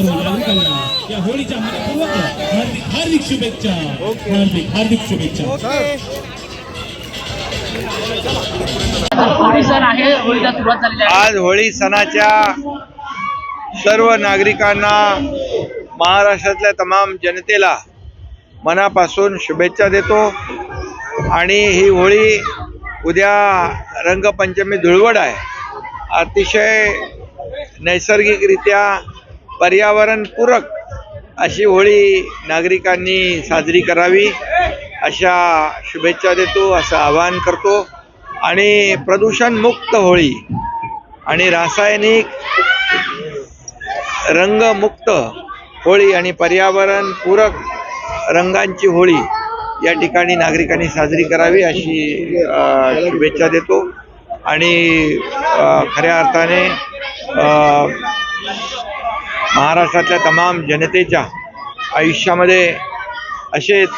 नागरिकांना या होळीच्या मनपूर्वक हार्दिक हार्दिक शुभेच्छा. हार्दिक हार्दिक शुभेच्छा. होळी सण आहे. होळीला सुरुवात झालेली आहे. आज होळी सणाच्या सर्व नागरिकांना महाराष्ट्रातल्या तमाम जनतेला मनापासून शुभेच्छा देतो. आणि ही होळी उद्या रंगपंचमी धुळवड आहे. अतिशय नैसर्गिकरित्या पर्यावरणपूरक अशी होळी नागरिकांनी साजरी करावी. अशा शुभेच्छा देतो असं आवाहन करतो. आणि प्रदूषणमुक्त होळी आणि रासायनिक रंगमुक्त होळी आणि पर्यावरणपूरक रंगांची होळी या ठिकाणी नागरिकांनी साजरी करावी अशी शुभेच्छा देतो. आणि खऱ्या अर्थाने महाराष्ट्रातल्या तमाम जनतेच्या आयुष्यामध्ये असेच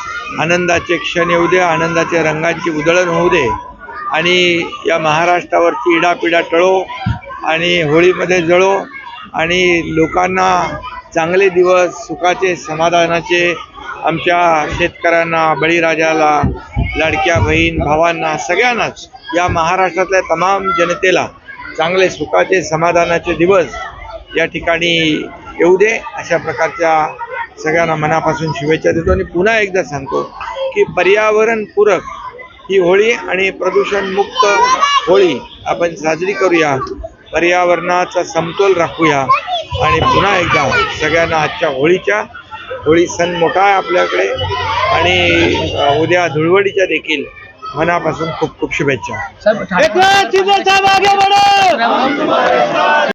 आनंदाचे क्षण येऊ दे आनंदाच्या रंगांची उधळण होऊ दे आणि या महाराष्ट्रावरची इडापिडा टळो आणि होळीमध्ये जळो आणि लोकांना चांगले दिवस सुखाचे समाधानाचे आमच्या शेतकऱ्यांना बळीराजाला लाडक्या बहीण भावांना सगळ्यांनाच या महाराष्ट्रातल्या तमाम जनतेला चांगले सुखाचे समाधानाचे दिवस या ठिकाणी येऊ दे. अशा प्रकारच्या सगळ्यांना मनापासून शुभेच्छा देतो आणि पुन्हा एकदा सांगतो की पर्यावरणपूरक ही होळी आणि प्रदूषणमुक्त होळी आपण साजरी करूया. पर्यावरणाचा समतोल राखूया. आणि पुन्हा एकदा सगळ्यांना आजच्या होळीच्या होळी सण मोठा आहे आपल्याकडे. आणि उद्या धुळवडीच्या देखील मनापासून खूप खूप शुभेच्छा.